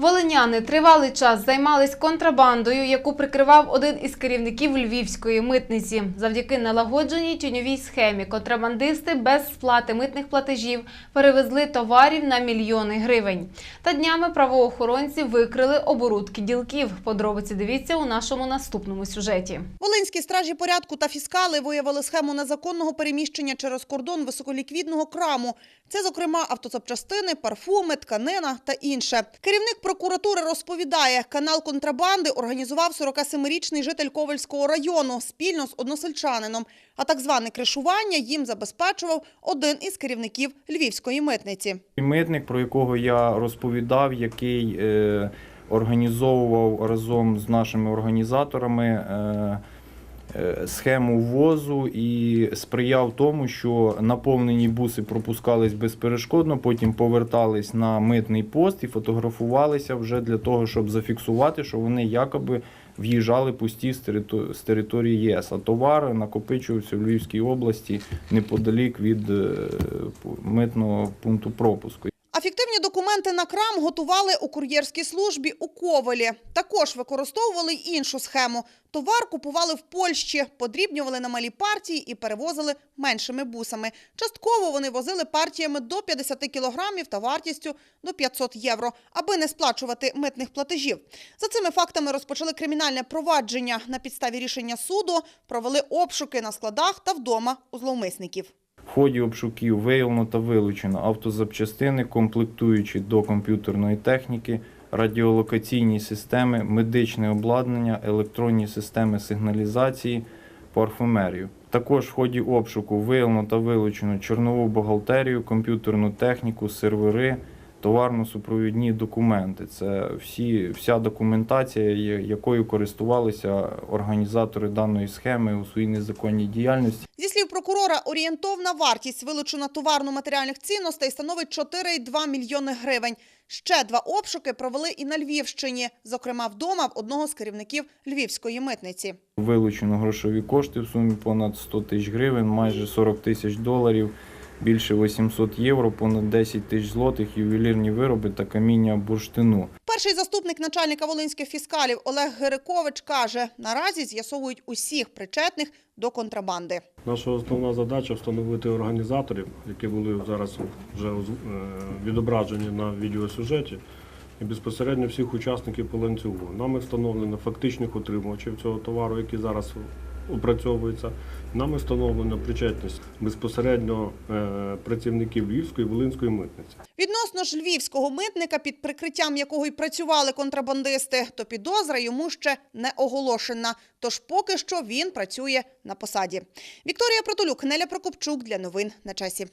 Волиняни тривалий час займались контрабандою, яку прикривав один із керівників львівської митниці. Завдяки налагодженій тіньовій схемі контрабандисти без сплати митних платежів перевезли товарів на мільйони гривень. Та днями правоохоронці викрили оборудки ділків. Подробиці дивіться у нашому наступному сюжеті. Волинські стражі порядку та фіскали виявили схему незаконного переміщення через кордон високоліквідного краму. Це, зокрема, автозапчастини, парфуми, тканина та інше. Керівник прокуратури розповідає, канал контрабанди організував 47-річний житель Ковальського району спільно з односельчанином. А так зване кришування їм забезпечував один із керівників львівської митниці. Митник, про якого я розповідав, який е, організовував разом з нашими організаторами е, схему ввозу і сприяв тому, що наповнені буси пропускались безперешкодно, потім повертались на митний пост і фотографувалися вже для того, щоб зафіксувати, що вони якоби в'їжджали пусті з території ЄС. А товар накопичувався в Львівській області неподалік від е, митного пункту пропуску. Документи на крам готували у кур'єрській службі у Ковелі. Також використовували й іншу схему. Товар купували в Польщі, подрібнювали на малі партії і перевозили меншими бусами. Частково вони возили партіями до 50 кілограмів та вартістю до 500 євро, аби не сплачувати митних платежів. За цими фактами розпочали кримінальне провадження. На підставі рішення суду провели обшуки на складах та вдома у зловмисників. В ході обшуків виявлено та вилучено автозапчастини, комплектуючі до комп'ютерної техніки, радіолокаційні системи, медичне обладнання, електронні системи сигналізації, парфумерію. Також в ході обшуку виявлено та вилучено чорнову бухгалтерію, комп'ютерну техніку, сервери, товарно-супровідні документи. Це всі, вся документація, якою користувалися організатори даної схеми у своїй незаконній діяльності. Зі слів прокурора, орієнтовна вартість вилучена товарно-матеріальних цінностей становить 4,2 мільйони гривень. Ще два обшуки провели і на Львівщині, зокрема вдома в одного з керівників львівської митниці. Вилучено грошові кошти в сумі понад 100 тисяч гривень, майже 40 тисяч доларів, більше 800 євро, понад 10 тисяч злотих, ювелірні вироби та каміння бурштину. Перший заступник начальника волинських фіскалів Олег Гирикович каже, наразі з'ясовують усіх причетних до контрабанди. Наша основна задача встановити організаторів, які були зараз вже е, відображені на відеосюжеті, і безпосередньо всіх учасників по ланцюгу. Нами встановлено фактичних отримувачів цього товару, які зараз опрацьовуються. Нами встановлено причетність безпосередньо е, працівників Львівської і Волинської митниці. Відносно ж львівського митника, під прикриттям якого й працювали контрабандисти, то підозра йому ще не оголошена. Тож поки що він працює на посаді. Вікторія Протолюк, Неля Прокопчук для новин на часі.